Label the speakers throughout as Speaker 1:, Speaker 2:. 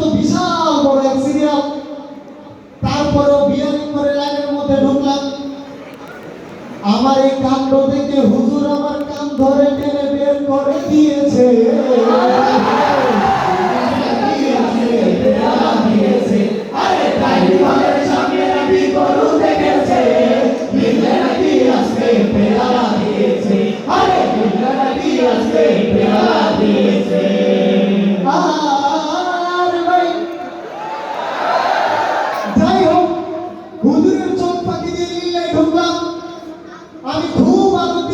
Speaker 1: তো বিশাল বড় এক সিরিয়াল তারপরেও বিয়ারিং করে লাইনের মধ্যে ঢুকলাম। আমার এই কাণ্ড থেকে হুজুর আমার কান ধরে টেনে বের করে দিয়েছে।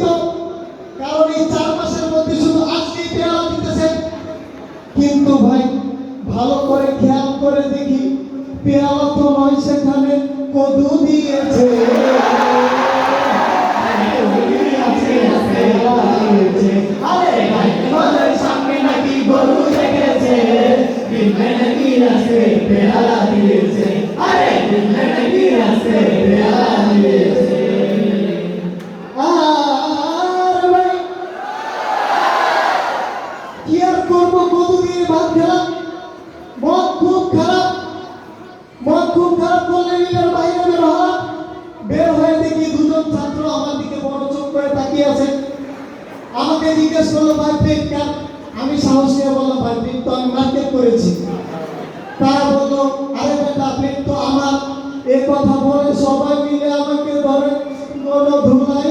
Speaker 1: আনন্দিত কারণ এই চার মাসের মধ্যে শুধু আজকেই পেয়ারা দিতেছে। কিন্তু ভাই, ভালো করে খেয়াল করে দেখি, পেয়ারা তো নয়, সেখানে কদু দিয়েছে।
Speaker 2: পেয়ারা
Speaker 1: কি আর করব কদু দিয়ে ভাত খেলাম মন খুব খারাপ, মন খুব খারাপ করলে নিজের বাইরে বের হলাম বের হয়ে দেখি দুজন ছাত্র আমার দিকে বড় চোখ করে তাকিয়ে আছে। আমাকে জিজ্ঞেস করল, ভাই পেট কেন আমি সাহস নিয়ে বললাম, ভাই পেট তো আমি মার্কেট করেছি। তারা বলল, আরে বেটা পেট তো আমার, এ কথা বলে সবাই মিলে আমাকে ধরে, কোনো ধুলাই